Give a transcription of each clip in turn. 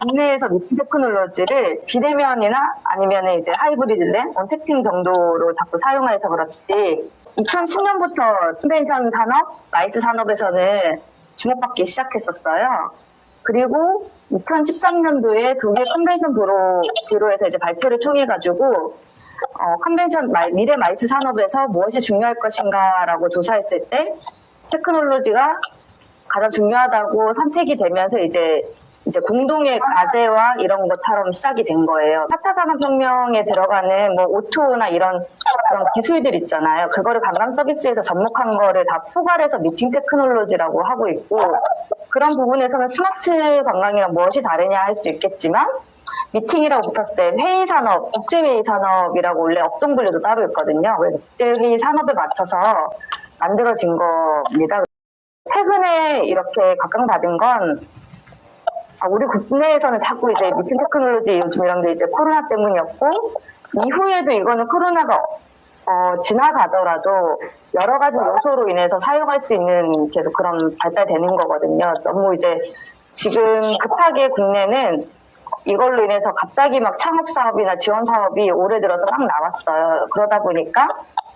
국내에서 미팅 테크놀로지를 비대면이나 아니면 이제 하이브리드된 원택팅 정도로 자꾸 사용해서 그렇지 2010년부터 컨벤션 산업, 라이트 산업에서는 주목받기 시작했었어요. 그리고 2013년도에 독일 컨벤션 뷰로, 뷰로에서 이제 발표를 통해 가지고 어, 컨벤션 마- 미래 마이스 산업에서 무엇이 중요할 것인가라고 조사했을 때 테크놀로지가 가장 중요하다고 선택이 되면서 이제 이제 공동의 과제와 이런 것처럼 시작이 된 거예요. 4차 산업혁명에 들어가는 뭐 오토나 이런 그런 기술들 있잖아요. 그거를 관광 서비스에서 접목한 거를 다 포괄해서 미팅 테크놀로지라고 하고 있고 그런 부분에서는 스마트 관광이랑 무엇이 다르냐 할 수 있겠지만 미팅이라고 붙었을 때 회의 산업, 국제 회의 산업이라고 원래 업종 분류도 따로 있거든요. 국제 회의 산업에 맞춰서 만들어진 겁니다. 최근에 이렇게 각광받은 건 아, 우리 국내에서는 자꾸 이제 미팅 테크놀로지 요즘 이런 게 이제 코로나 때문이었고 이후에도 이거는 코로나가 어, 지나가더라도 여러 가지 요소로 인해서 사용할 수 있는 계속 그런 발달되는 거거든요. 너무 이제 지금 급하게 국내는 이걸로 인해서 갑자기 막 창업 사업이나 지원 사업이 올해 들어서 막 나왔어요. 그러다 보니까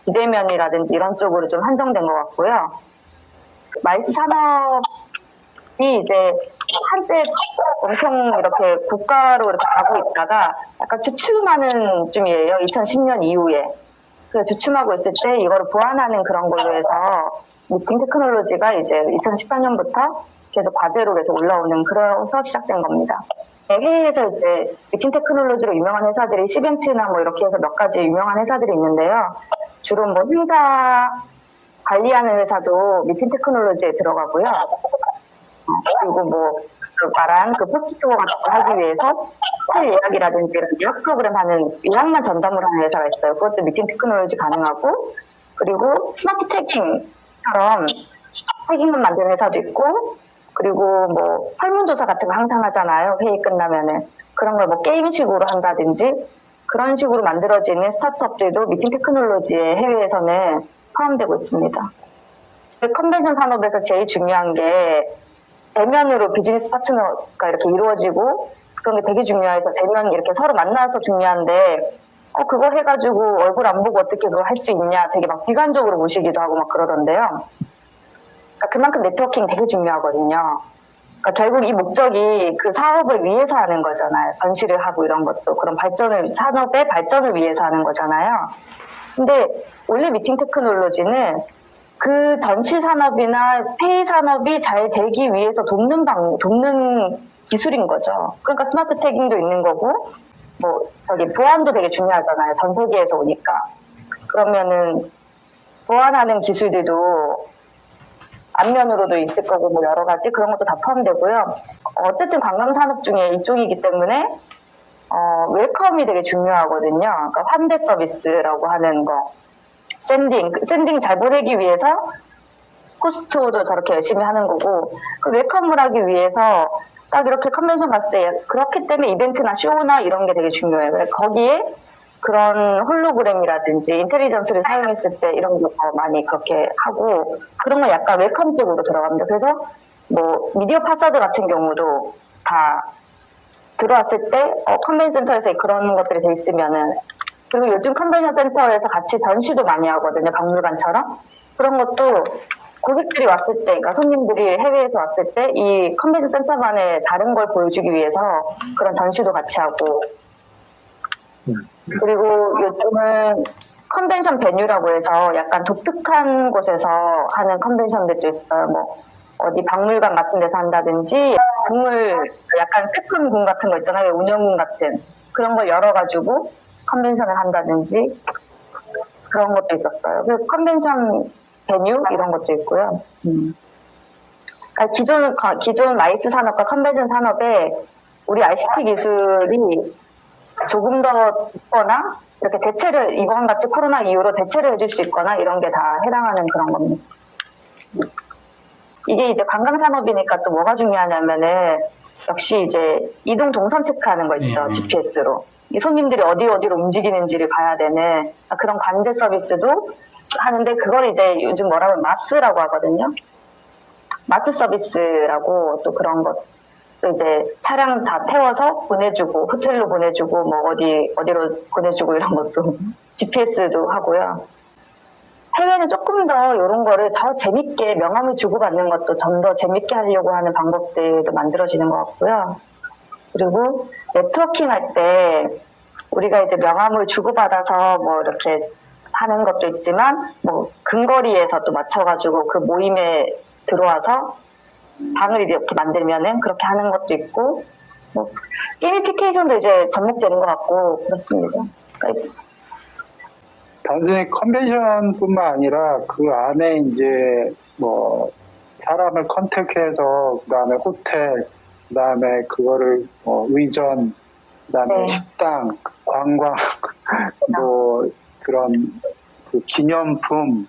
비대면이라든지 이런 쪽으로 좀 한정된 것 같고요. 마이스 산업이 이제 한때 엄청 이렇게 국가로 이렇게 가고 있다가 약간 주춤하는 중이에요. 2010년 이후에. 그 주춤하고 있을 때 이거를 보완하는 그런 걸로 해서 미팅 테크놀로지가 이제 2018년부터 계속 과제로 계속 올라오는 그래서 시작된 겁니다. 네, 해외에서 이제 미팅 테크놀로지로 유명한 회사들이 시벤트나 뭐 이렇게 해서 몇 가지 유명한 회사들이 있는데요. 주로 뭐 행사 관리하는 회사도 미팅 테크놀로지에 들어가고요. 어, 그리고 뭐, 그 말한 그 포스트투어 같은 거 하기 위해서 콜 예약이라든지 이런 예약 프로그램 하는 예약만 전담으로 하는 회사가 있어요. 그것도 미팅 테크놀로지 가능하고, 그리고 스마트 태깅처럼 태깅만 만드는 회사도 있고, 그리고 뭐 설문조사 같은 거 항상 하잖아요. 회의 끝나면은. 그런 걸 뭐 게임식으로 한다든지, 그런 식으로 만들어지는 스타트업들도 미팅 테크놀로지에 해외에서는 포함되고 있습니다. 컨벤션 산업에서 제일 중요한 게 대면으로 비즈니스 파트너가 이렇게 이루어지고 그런 게 되게 중요해서 대면 이렇게 서로 만나서 중요한데 어 그거 해가지고 얼굴 안 보고 어떻게 그걸 할 수 있냐 되게 막 비관적으로 보시기도 하고 막 그러던데요. 그러니까 그만큼 네트워킹 되게 중요하거든요. 그러니까 결국 이 목적이 그 사업을 위해서 하는 거잖아요. 전시를 하고 이런 것도 그런 발전을 산업의 발전을 위해서 하는 거잖아요. 근데 원래 미팅 테크놀로지는 그 전시 산업이나 회의 산업이 잘 되기 위해서 돕는 방, 돕는 기술인 거죠. 그러니까 스마트 태깅도 있는 거고, 뭐, 저기, 보안도 되게 중요하잖아요. 전 세계에서 오니까. 그러면은, 보안하는 기술들도 안면으로도 있을 거고, 뭐, 여러 가지 그런 것도 다 포함되고요. 어쨌든 관광 산업 중에 이쪽이기 때문에, 어, 웰컴이 되게 중요하거든요. 그러니까 환대 서비스라고 하는 거. 샌딩, 그 샌딩 잘 보내기 위해서 호스트도 저렇게 열심히 하는 거고, 그 웰컴을 하기 위해서 딱 이렇게 컨벤션 갔을 때, 그렇기 때문에 이벤트나 쇼나 이런 게 되게 중요해요. 거기에 그런 홀로그램이라든지 인텔리전스를 사용했을 때 이런 거더 많이 그렇게 하고, 그런 건 약간 웰컴 쪽으로 들어갑니다. 그래서 뭐, 미디어 파사드 같은 경우도 다 들어왔을 때, 어, 컨벤션 센터에서 그런 것들이 돼 있으면은, 그리고 요즘 컨벤션 센터에서 같이 전시도 많이 하거든요. 박물관처럼. 그런 것도 고객들이 왔을 때, 그러니까 손님들이 해외에서 왔을 때 이 컨벤션 센터만의 다른 걸 보여주기 위해서 그런 전시도 같이 하고. 그리고 요즘은 컨벤션 베뉴라고 해서 약간 독특한 곳에서 하는 컨벤션들도 있어요. 뭐, 어디 박물관 같은 데서 한다든지, 동물, 약간 특훈군 같은 거 있잖아요. 운영군 같은. 그런 걸 열어가지고 컨벤션을 한다든지, 그런 것도 있었어요. 그래서 컨벤션 베뉴 이런 것도 있고요. 음. 그러니까 기존 가- 기존 마이스 산업과 컨벤션 산업에 우리 ICT 기술이 조금 더 있거나 이렇게 대체를 이번 같이 코로나 이후로 대체를 해줄 수 있거나 이런 게 다 해당하는 그런 겁니다. 이게 이제 관광 산업이니까 또 뭐가 중요하냐면은 역시 이제 이동 동선 체크하는 거 있죠 음. GPS로 이 손님들이 어디 어디로 움직이는지를 봐야 되는 그런 관제 서비스도 하는데 그걸 이제 요즘 뭐라고 하면 마스라고 하거든요. 마스 서비스라고 또 그런 것또 이제 차량 다 태워서 보내주고 호텔로 보내주고 뭐 어디 어디로 보내주고 이런 것도 GPS도 하고요. 해외는 조금 더 이런 거를 더 재밌게 명함을 주고받는 것도 좀 더 재밌게 하려고 하는 방법들도 만들어지는 것 같고요. 그리고 네트워킹 할 때 우리가 이제 명함을 주고받아서 뭐 이렇게 하는 것도 있지만 뭐 근거리에서 또 맞춰가지고 그 모임에 들어와서 방을 이렇게 만들면은 그렇게 하는 것도 있고 뭐 게이미피케이션도 이제 접목되는 것 같고 그렇습니다. 그러니까 단순히 컨벤션뿐만 아니라 그 안에 이제 뭐 사람을 컨택해서 그다음에 호텔 그 다음에 그거를 뭐 의전 그 다음에 네. 식당 관광 뭐 그런 그 기념품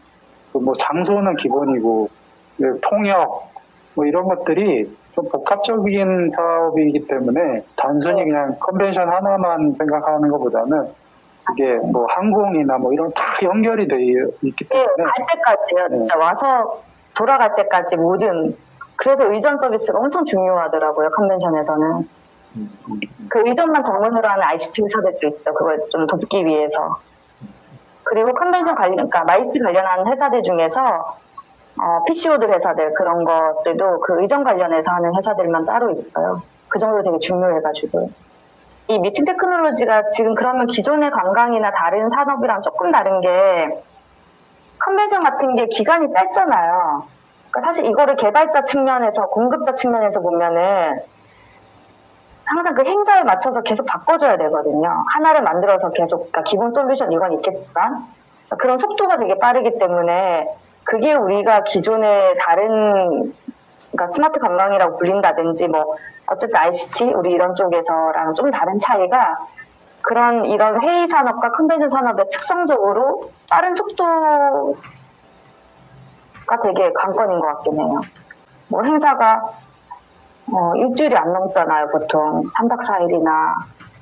그 뭐 장소는 기본이고 그 통역 뭐 이런 것들이 좀 복합적인 사업이기 때문에 단순히 네. 그냥 컨벤션 하나만 생각하는 것보다는 이게 뭐 항공이나 뭐 이런 다 연결이 돼 있기 네, 때문에 갈 때까지요. 네. 진짜 와서 돌아갈 때까지 모든 그래서 의전 서비스가 엄청 중요하더라고요. 컨벤션에서는 그 의전만 전문으로 하는 ICT 회사들도 있어. 그걸 좀 돕기 위해서. 그리고 컨벤션 관련, 그러니까 마이스 관련한 회사들 중에서 어, PCO들 회사들 그런 것들도 그 의전 관련해서 하는 회사들만 따로 있어요. 그 정도로 되게 중요해가지고. 이 미팅 테크놀로지가 지금 그러면 기존의 관광이나 다른 산업이랑 조금 다른 게 컨벤션 같은 게 기간이 짧잖아요. 그러니까 사실 이거를 개발자 측면에서 공급자 측면에서 보면은 항상 그 행사에 맞춰서 계속 바꿔줘야 되거든요. 하나를 만들어서 계속 그러니까 기본 솔루션 이건 있겠지만 그런 속도가 되게 빠르기 때문에 그게 우리가 기존의 다른 그러니까 스마트 관광이라고 불린다든지 뭐 어쨌든 ICT 우리 이런 쪽에서랑 좀 다른 차이가 그런 이런 회의 산업과 컨벤션 산업의 특성적으로 빠른 속도가 되게 관건인 것 같긴 해요. 뭐 행사가 어, 일주일이 안 넘잖아요, 보통. 3박 4일이나.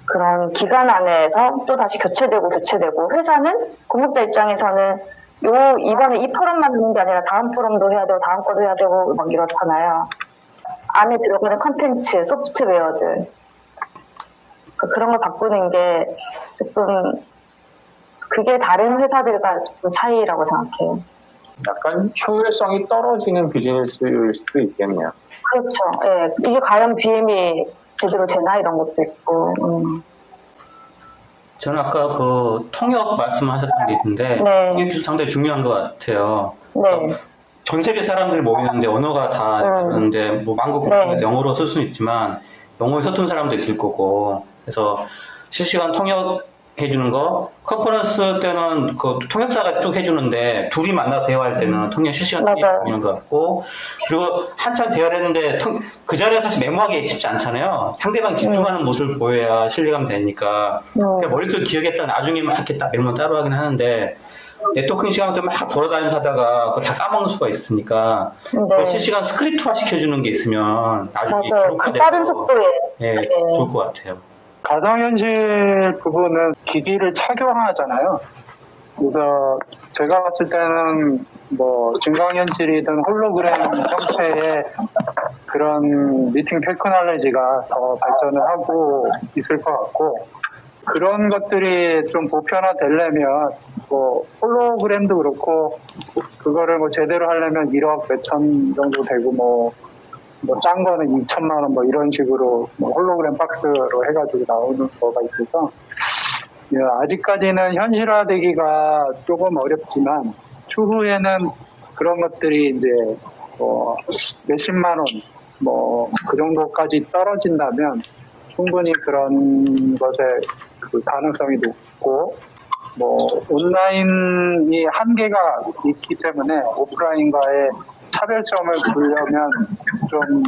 그런 기간 안에서 또 다시 교체되고 교체되고 회사는 공급자 입장에서는 요 이번에 이 포럼만 하는 게 아니라 다음 포럼도 해야 되고 다음 거도 해야 되고 막 이렇잖아요. 안에 들어가는 컨텐츠, 소프트웨어들 그- 그런 걸 바꾸는 게 조금 그게 다른 회사들과 좀 차이라고 생각해요. 약간 효율성이 떨어지는 비즈니스일 수도 있겠네요. 그렇죠. 예, 이게 과연 BM이 제대로 되나 이런 것도 있고. 음. 저는 아까 그 통역 말씀하셨던 게 있는데 네. 이게 상당히 중요한 것 같아요. 네, 전 세계 사람들 모이는데 언어가 다 음. 다른데 뭐 만국 네. 국에서 영어로 쓸 수는 있지만 영어에 서툰 사람도 있을 거고 그래서 실시간 통역 해주는 거 컨퍼런스 때는 그 통역사가 쭉 해주는데 둘이 만나 대화할 때는 통역 실시간 맞아요. 통역 해주는 것 같고 그리고 한참 대화를 했는데 통- 그 자리에 사실 메모하기 쉽지 않잖아요 상대방 집중하는 모습을 보여야 신뢰감 되니까 음. 그러니까 머릿속에 기억했다 나중에 막 이렇게 딱 메모 따로 하긴 하는데 네트워킹 시간 때막 돌아다니면서 하다가 그거 다 까먹는 수가 있으니까 네. 실시간 스크립트화 시켜주는 게 있으면 나중에 맞아요. 그 기록화돼서 빠른 속도에. 예, 네. 좋을 것 같아요. 가상현실 부분은 기기를 착용하잖아요. 그래서 제가 봤을 때는 뭐 증강현실이든 홀로그램 형태의 그런 미팅 테크놀로지가 더 발전을 하고 있을 것 같고 그런 것들이 좀 보편화되려면 뭐 홀로그램도 그렇고 그거를 뭐 제대로 하려면 1억 몇천 정도 되고 뭐 뭐 싼 거는 2천만 원 뭐 이런 식으로 뭐 홀로그램 박스로 해가지고 나오는 거가 있어서 예, 아직까지는 현실화되기가 조금 어렵지만 추후에는 그런 것들이 이제 뭐 몇십만 원 뭐 그 정도까지 떨어진다면 충분히 그런 것에 그 가능성이 높고 뭐 온라인이 한계가 있기 때문에 오프라인과의 차별점을 두려면 좀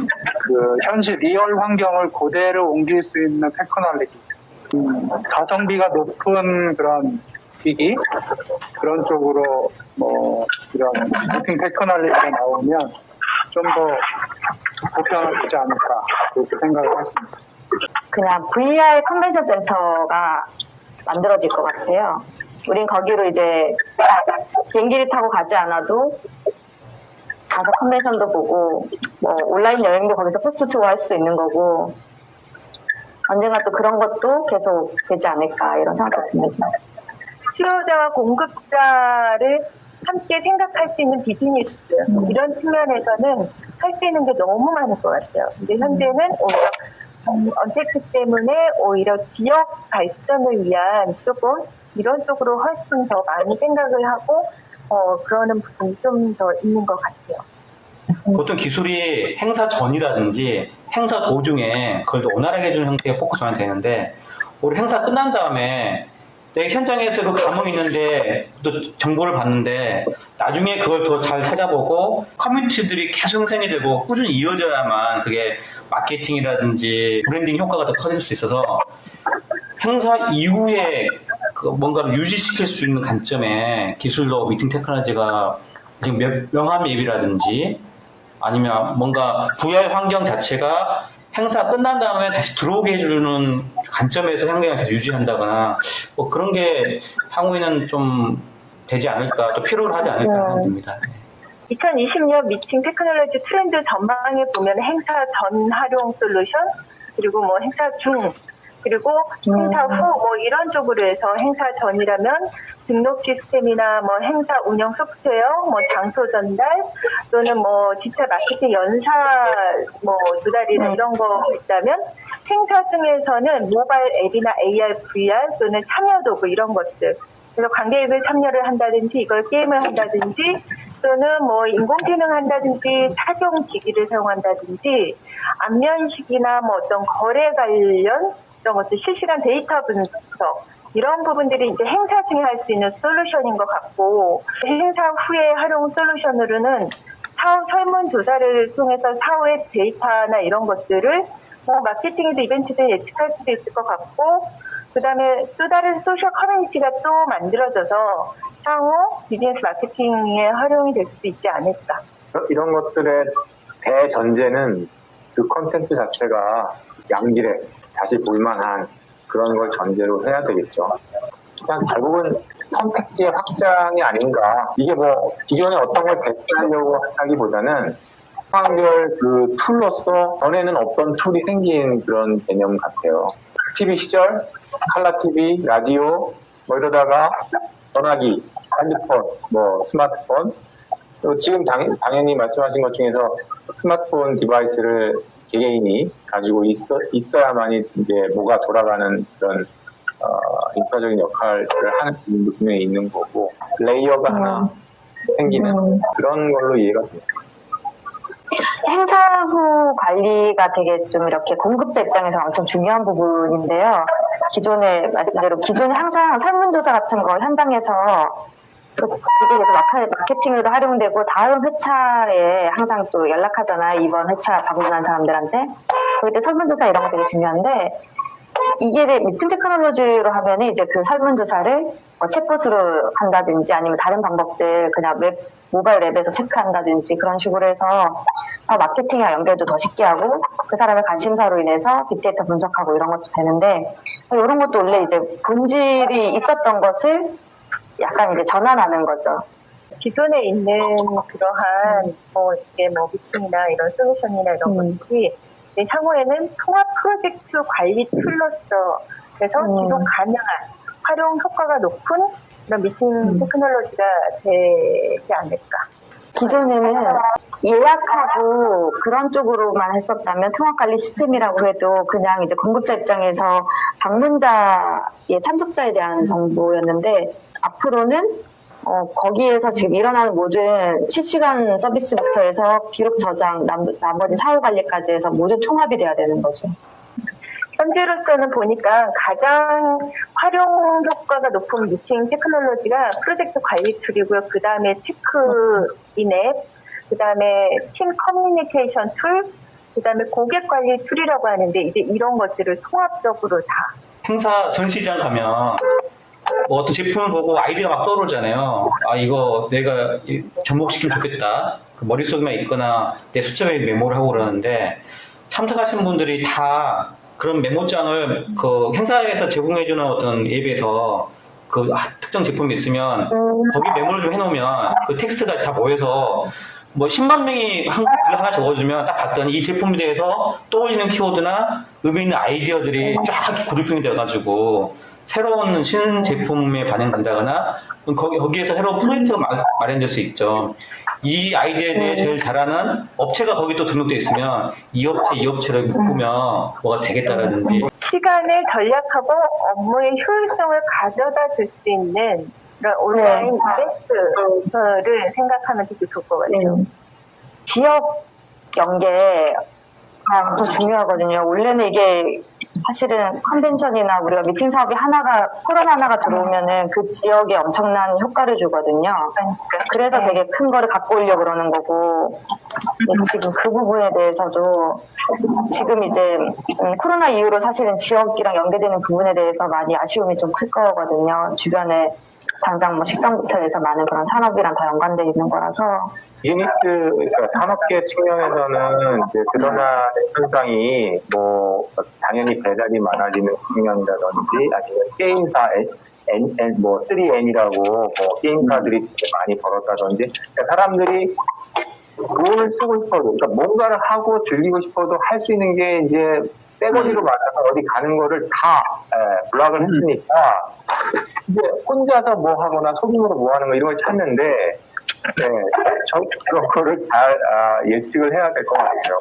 그 현실 리얼 환경을 그대로 옮길 수 있는 테크놀로지 음, 가성비가 높은 그런 기기 그런 쪽으로 뭐 이런 미팅 테크놀로지가 나오면 좀 더 보편화되지 않을까 그렇게 생각을 했습니다. 그냥 VR 컨벤션 센터가 만들어질 것 같아요. 우린 거기로 이제 비행기를 타고 가지 않아도 가서 컨벤션도 보고 뭐 온라인 여행도 거기서 포스트 투어 할 수 있는 거고 언젠가 또 그런 것도 계속 되지 않을까 이런 생각이 듭니다. 수요자와 공급자를 함께 생각할 수 있는 비즈니스 이런 측면에서는 할 수 있는 게 너무 많을 것 같아요. 근데 현재는 오히려 음, 언택트 때문에 오히려 지역 발전을 위한 조금 이런 쪽으로 훨씬 더 많이 생각을 하고 어, 그러는 부분이 좀 더 있는 것 같아요. 보통 기술이 행사 전이라든지 행사 도중에 그걸 더 원활하게 해주는 형태의 포커스만 되는데 우리 행사 끝난 다음에 내 현장에서도 감흥 있는데 또 정보를 받는데 나중에 그걸 더 잘 찾아보고 커뮤니티들이 계속 형성이 되고 꾸준히 이어져야만 그게 마케팅이라든지 브랜딩 효과가 더 커질 수 있어서 행사 이후에 그 뭔가를 유지시킬 수 있는 관점에 기술로 미팅 테크놀로지가 지금 명- 명함 앱이라든지 아니면 뭔가 VR 환경 자체가 행사 끝난 다음에 다시 들어오게 해주는 관점에서 환경을 계속 유지한다거나 뭐 그런 게 향후에는 좀 되지 않을까 또 필요하지 않을까 네. 생각이 듭니다. 2020년 미팅 테크놀로지 트렌드 전망에 보면 행사 전 활용 솔루션 그리고 뭐 행사 중 그리고 행사 후 뭐 이런 쪽으로 해서 행사 전이라면 등록 시스템이나 뭐 행사 운영 소프트웨어, 뭐 장소 전달 또는 뭐 디지털 마케팅 연사 뭐두 달이나 이런 거 있다면 행사 중에서는 모바일 앱이나 AR, VR 또는 참여 도구 이런 것들. 그래서 관객을 참여를 한다든지 이걸 게임을 한다든지 또는 뭐 인공지능 한다든지 착용 기기를 사용한다든지 안면식이나 뭐 어떤 거래 관련 이런 것들 실시간 데이터 분석 이런 부분들이 이제 행사 중에 할 수 있는 솔루션인 것 같고 행사 후에 활용 솔루션으로는 사후 설문조사를 통해서 사후의 데이터나 이런 것들을 뭐 마케팅에도 이벤트도 예측할 수도 있을 것 같고 그 다음에 또 다른 소셜 커뮤니티가 또 만들어져서 향후 비즈니스 마케팅에 활용이 될 수도 있지 않을까. 이런 것들의 대전제는 그 컨텐츠 자체가 양질의 다시 볼만한 그런 걸 전제로 해야 되겠죠. 그냥 결국은 선택지의 확장이 아닌가. 이게 뭐 기존에 어떤 걸 대체하려고 하기보다는 상황별 그 툴로서 전에는 없던 툴이 생긴 그런 개념 같아요. TV 시절, 칼라 TV, 라디오, 뭐 이러다가 전화기, 핸드폰, 뭐 스마트폰, 또 지금 당, 당연히 말씀하신 것 중에서 스마트폰 디바이스를 개개인이 가지고 있어, 있어야만이 이제 뭐가 돌아가는 그런 어, 인프라적인 역할을 하는 부분도 분명히 있는 거고 레이어가 하나 생기는 그런 걸로 이해가 됩니다. 행사 후 관리가 되게 좀 이렇게 공급자 입장에서 엄청 중요한 부분인데요. 기존에 말씀대로 기존에 항상 설문조사 같은 거 현장에서 그 마케- 마케팅으로도 활용되고 다음 회차에 항상 또 연락하잖아요. 이번 회차 방문한 사람들한테. 그때 설문조사 이런 거 되게 중요한데 이게 미팅 테크놀로지로 하면 이제 그 설문조사를 뭐 챗봇으로 한다든지 아니면 다른 방법들 그냥 웹 모바일 앱에서 체크한다든지 그런 식으로 해서 더 마케팅이랑 연결도 더 쉽게 하고 그 사람의 관심사로 인해서 빅데이터 분석하고 이런 것도 되는데 이런 것도 원래 이제 본질이 있었던 것을 약간 이제 전환하는 거죠. 기존에 있는 그러한 뭐 이게 뭐 미팅이나 이런 솔루션이나 이런 음. 것들이 향후에는 통합 프로젝트 관리 툴로서 그래서 음. 지속 가능한 활용 효과가 높은 그런 미팅 음. 테크놀로지가 되지 않을까. 기존에는 예약하고 그런 쪽으로만 했었다면 통합관리 시스템이라고 해도 그냥 이제 공급자 입장에서 방문자의 참석자에 대한 정보였는데 앞으로는 어, 거기에서 지금 일어나는 모든 실시간 서비스부터 해서 기록 저장, 남, 나머지 사후 관리까지 해서 모두 통합이 돼야 되는 거죠. 현재로서는 보니까 가장 활용 효과가 높은 미팅 테크놀로지가 프로젝트 관리 툴이고요. 그 다음에 체크 인앱, 그 다음에 팀 커뮤니케이션 툴, 그 다음에 고객 관리 툴이라고 하는데 이제 이런 것들을 통합적으로 다 행사 전시장 가면 뭐 어떤 제품을 보고 아이디어가 막 떠오르잖아요. 아 이거 내가 이- 접목시키면 좋겠다. 그 머릿속에만 있거나 내 수첩에 메모를 하고 그러는데 참석하신 분들이 다 그런 메모장을 그 행사에서 제공해주는 어떤 앱에서 그 아, 특정 제품이 있으면 거기 메모를 좀 해놓으면 그 텍스트가 다 모여서 뭐 10만 명이 한글 하나 적어주면 딱 봤더니 이 제품에 대해서 떠올리는 키워드나 의미 있는 아이디어들이 쫙 그룹핑이 돼가지고 새로운 신제품에 반영된다거나 거기, 거기에서 새로운 프로젝트가 마, 마련될 수 있죠. 이 아이디어에 대해 제일 잘하는 업체가 거기 또 등록돼 있으면 이 업체, 이 업체를 묶으면 뭐가 되겠다라든지 시간을 전략하고 업무의 효율성을 가져다 줄 수 있는 그런 온라인 이벤트를 생각하면 되게 좋을 것 같아요. 네. 지역 연계가 엄청 중요하거든요. 원래는 이게 사실은 컨벤션이나 우리가 미팅 사업이 하나가 코로나 하나가 들어오면은 그 지역에 엄청난 효과를 주거든요. 그래서 되게 큰 거를 갖고 오려고 그러는 거고 네, 지금 그 부분에 대해서도 지금 이제 음, 코로나 이후로 사실은 지역이랑 연계되는 부분에 대해서 많이 아쉬움이 좀 클 거거든요. 주변에 당장 뭐 식당부터 해서 많은 그런 산업이랑 다 연관돼 있는 거라서. 비즈니스 그러니까 산업계 측면에서는 이제 드러나는 현상이 뭐 당연히 배달이 많아지는 측면이라든지 아니면 게임사 N, N, 뭐 3N이라고 뭐 게임사들이 많이 벌었다든지. 그러니까 사람들이 돈을 쓰고 싶어도 그러니까 뭔가를 하고 즐기고 싶어도 할 수 있는 게 이제 떼거지로 맞아서 어디 가는 거를 다 예, 블락을 했으니까 이제 혼자서 뭐 하거나 소규모로 뭐 하는 거 이런 걸 찾는데 네, 저 그런 거를 잘 아, 예측을 해야 될 것 같아요.